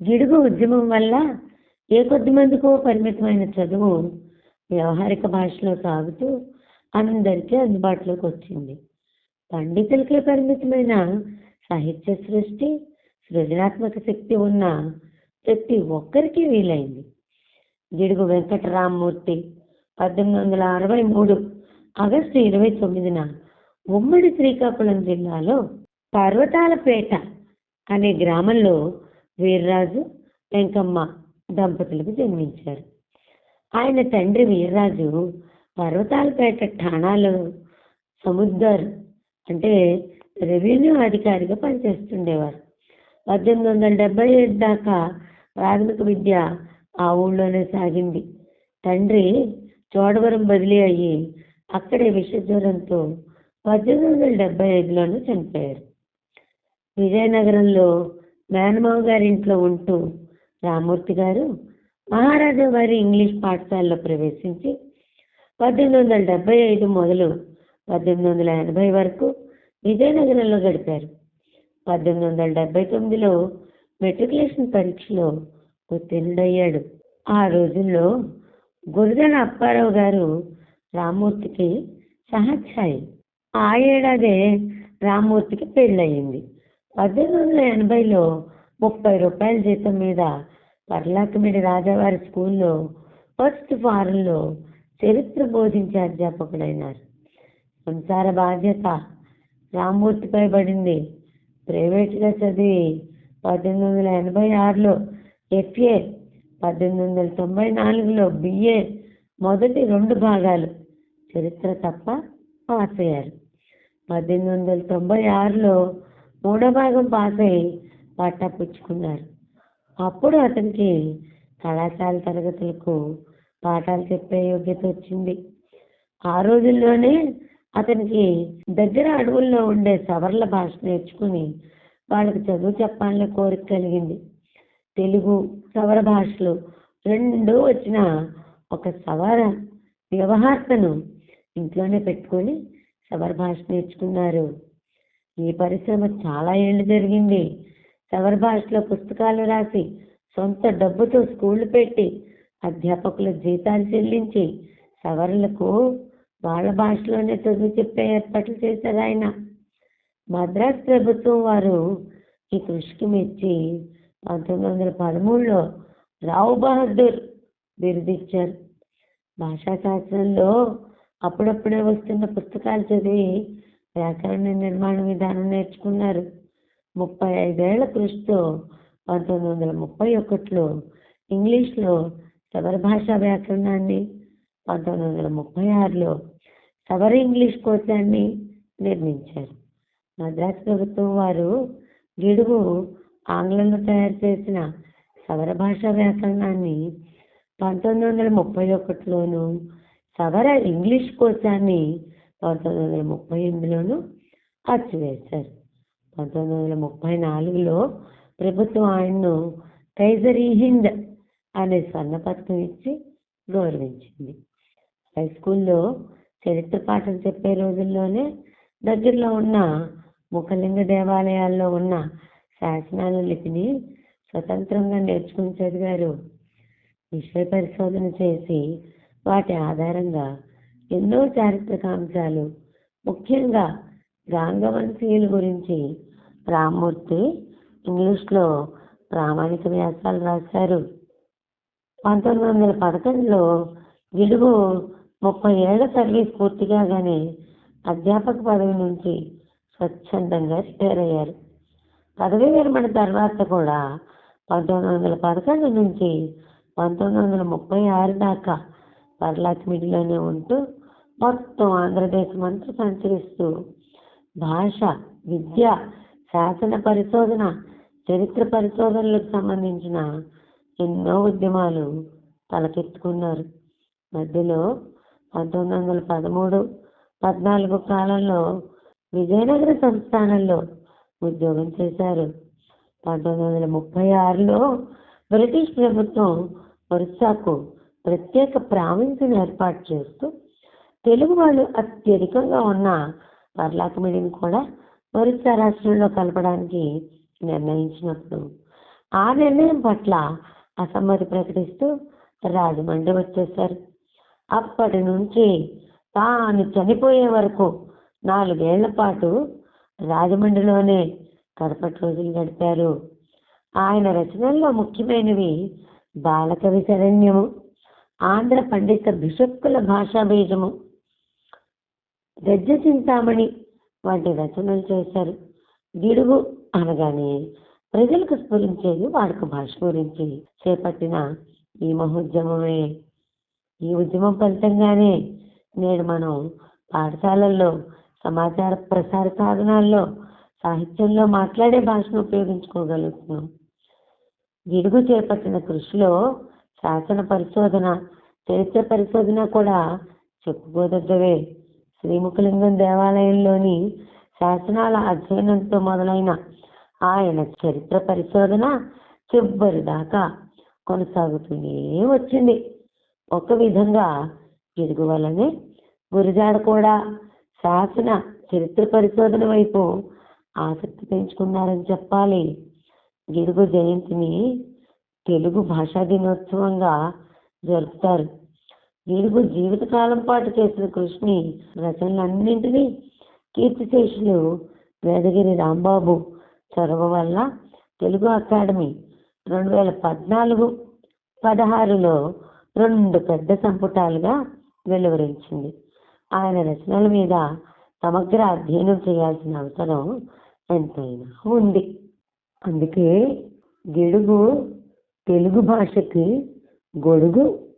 గిడుగు ఉద్యమం వల్ల ఏ కొద్ది మందికో పరిమితమైన చదువు వ్యవహారిక భాషలో సాగుతూ అందరికీ అందుబాటులోకి వచ్చింది. పండితులకే పరిమితమైన సాహిత్య సృష్టి సృజనాత్మక శక్తి ఉన్న ప్రతి ఒక్కరికి వీలైంది. గిడుగు వెంకటరామమూర్తి పద్దెనిమిది వందల అరవై మూడు ఆగస్టు ఇరవై తొమ్మిదిన ఉమ్మడి శ్రీకాకుళం జిల్లాలో పర్వతాలపేట అనే గ్రామంలో వీర్రాజు వెంకమ్మ దంపతులకు జన్మించారు. ఆయన తండ్రి వీర్రాజు పర్వతాలపేట ఠాణాలో సముద్దర్ అంటే రెవెన్యూ అధికారిగా పనిచేస్తుండేవారు. పద్దెనిమిది వందల డెబ్బై ఏడు దాకా ప్రాథమిక విద్య ఆ ఊళ్ళోనే సాగింది. తండ్రి చోడవరం బదిలీ అయ్యి అక్కడే విషజ్వరంతో పద్దెనిమిది వందల డెబ్బై ఐదులోనే చనిపోయారు. విజయనగరంలో మేనమావ గారి ఇంట్లో ఉంటూ రామూర్తి గారు మహారాజా వారి ఇంగ్లీష్ పాఠశాలలో ప్రవేశించి పద్దెనిమిది వందల డెబ్బై ఐదు మొదలు పద్దెనిమిది వందల ఎనభై వరకు విజయనగరంలో గడిపారు. పద్దెనిమిది వందల డెబ్బై తొమ్మిదిలో మెట్రికులేషన్ పరీక్షలో ఉత్తీర్ణుడయ్యాడు. ఆ రోజుల్లో గురజన అప్పారావు గారు రామూర్తికి సహచాయి ఆ ఏడాదే రామూర్తికి పెళ్ళయింది. పద్దెనిమిది వందల ఎనభైలో ముప్పై రూపాయల జీతం మీద పర్లాకమిడి రాజావారి స్కూల్లో ఫస్ట్ ఫారంలో చరిత్ర బోధించే అధ్యాపకుడైనారు. సంసార బాధ్యత రామ్మూర్తిపై పడింది. ప్రైవేట్గా చదివి పద్దెనిమిది వందల ఎనభై ఆరులో ఎఫ్ఏ పద్దెనిమిది వందల తొంభై నాలుగులో బిఏ మొదటి రెండు భాగాలు చరిత్ర తప్ప పాస్ అయ్యారు. పద్దెనిమిది వందల తొంభై ఆరులో మూడో భాగం పాస్ అయ్యి పట్టా పుచ్చుకున్నారు అప్పుడు అతనికి కళాశాల తరగతులకు పాఠాలు చెప్పే యోగ్యత వచ్చింది. ఆ రోజుల్లోనే అతనికి దగ్గర అడవుల్లో ఉండే సవర్ల భాష నేర్చుకుని వాళ్ళకి చదువు చెప్పాలనే కోరిక కలిగింది. తెలుగు సవర భాషలు రెండు వచ్చిన ఒక సవర వ్యవహార్తను ఇంట్లోనే పెట్టుకొని సవర భాష నేర్చుకున్నారు. ఈ పరిశ్రమ చాలా ఏళ్ళు జరిగింది. సవర్ భాషలో పుస్తకాలు రాసి సొంత డబ్బుతో స్కూళ్ళు పెట్టి అధ్యాపకుల జీతాలు చెల్లించి సవరులకు వాళ్ళ భాషలోనే చదువు చెప్పే ఏర్పాట్లు చేశారు ఆయన. మద్రాస్ ప్రభుత్వం వారు ఈ కృషికి మెచ్చి పంతొమ్మిది వందల పదమూడులో రావు బహదూర్ బిరుదిచ్చారు. భాషా శాస్త్రంలో అప్పుడప్పుడే వస్తున్న పుస్తకాలు చదివి వ్యాకరణ నిర్మాణ విధానం నేర్చుకున్నారు. ముప్పై ఐదేళ్ళ కృషితో పంతొమ్మిది వందల ముప్పై ఒకటిలో ఇంగ్లీష్లో సవర భాషా వ్యాకరణాన్ని పంతొమ్మిది వందల ముప్పై ఆరులో శబరి ఇంగ్లీష్ కోశాన్ని నిర్మించారు. మద్రాసు ప్రభుత్వం వారు గిడుగు ఆంగ్లంలో తయారు చేసిన సవర భాషా వ్యాకరణాన్ని పంతొమ్మిది వందల ముప్పై ఒకటిలోను సవర ఇంగ్లీష్ కోశాన్ని పంతొమ్మిది వందల ముప్పై ఎనిమిదిలోనూ అచ్చివేశారు పంతొమ్మిది వందల ముప్పై నాలుగులో ప్రభుత్వం ఆయన్ను కైజర్ ఈ హింద్ అనే స్వర్ణ పథకం ఇచ్చి గౌరవించింది. హై స్కూల్లో చరిత్ర పాఠం చెప్పే రోజుల్లోనే దగ్గరలో ఉన్న ముఖలింగ దేవాలయాల్లో ఉన్న శాసనాల లిపిని స్వతంత్రంగా నేర్చుకుని చదివారు. విషయ పరిశోధన చేసి వాటి ఆధారంగా ఎన్నో చారిత్రక అంశాలు ముఖ్యంగా గాంగవంశీయుల గురించి రామ్మూర్తి ఇంగ్లీష్లో ప్రామాణిక వ్యాసాలు రాశారు. పంతొమ్మిది వందల పదకొండులో గిడుగు ముప్పై ఏళ్ళ సర్వీస్ పూర్తి కాగానే అధ్యాపక పదవి నుంచి స్వచ్ఛందంగా రిటైర్ అయ్యారు పదవీ విరమణ తర్వాత కూడా పంతొమ్మిది వందల పదకొండు నుంచి పంతొమ్మిది వందల ముప్పై ఆరు దాకా పర్లాకిమిడిలోనే ఉంటూ మొత్తం ఆంధ్రదేశం అంతా సంచరిస్తూ భాష విద్య శాసన పరిశోధన చరిత్ర పరిశోధనలకు సంబంధించిన ఎన్నో ఉద్యమాలు తలకెత్తుకున్నారు. మధ్యలో పంతొమ్మిది వందల పదమూడు పద్నాలుగు కాలంలో విజయనగర సంస్థానంలో ఉద్యోగం చేశారు. పంతొమ్మిది వందల ముప్పై ఆరులో బ్రిటిష్ ప్రభుత్వం ఒరిస్సాకు ప్రత్యేక ప్రావిన్స్ను ఏర్పాటు చేస్తూ తెలుగు వాళ్ళు అత్యధికంగా ఉన్న పర్లాకమిడిని కూడా ఒరిస్సా రాష్ట్రంలో కలపడానికి నిర్ణయించినప్పుడు ఆ నిర్ణయం పట్ల అసమ్మతి ప్రకటిస్తూ రాజమండ్రి వచ్చేశారు. అప్పటి నుంచి తాను చనిపోయే వరకు నాలుగేళ్ళ పాటు రాజమండ్రిలోనే కడపటి రోజులు గడిపారు. ఆయన రచనల్లో ముఖ్యమైనవి బాలకవి శరణ్యము ఆంధ్ర పండిత బిషప్పుల భాషా బీజము గజ్జ చింతామణి వంటి రచనలు చేశారు. గిడుగు అనగానే ప్రజలకు స్ఫురించేది వాడుక భాష గురించి చేపట్టిన ఈ మహోద్యమమే. ఈ ఉద్యమం ఫలితంగానే నేడు మనం పాఠశాలల్లో సమాచార ప్రసార సాధనాల్లో సాహిత్యంలో మాట్లాడే భాషను ఉపయోగించుకోగలుగుతున్నాం. గిడుగు చేపట్టిన కృషిలో శాసన పరిశోధన చరిత్ర పరిశోధన కూడా చెప్పుకోదగ్గవే. శ్రీముఖలింగం దేవాలయంలోని శాసనాల అధ్యయనంతో మొదలైన ఆయన చరిత్ర పరిశోధన చివరి దాకా కొనసాగుతూనే వచ్చింది. ఒక విధంగా గిడుగు వల్లనే గురిజాడ కూడా శాసన చరిత్ర పరిశోధన వైపు ఆసక్తి పెంచుకున్నారని చెప్పాలి. గిడుగు జయంతిని తెలుగు భాషా దినోత్సవంగా జరుపుతారు. గిడుగు జీవితకాలం పాటు చేసిన కృషిని రచనలన్నింటినీ కీర్తిశేషులు వేదగిరి రాంబాబు చొరవ వల్ల తెలుగు అకాడమీ రెండు వేల పద్నాలుగు పదహారులో రెండు పెద్ద సంపుటాలుగా వెలువరించింది. ఆయన రచనల మీద సమగ్ర అధ్యయనం చేయాల్సిన అవసరం ఎంతైనా ఉంది. అందుకే గిడుగు తెలుగు భాషకి గొడుగు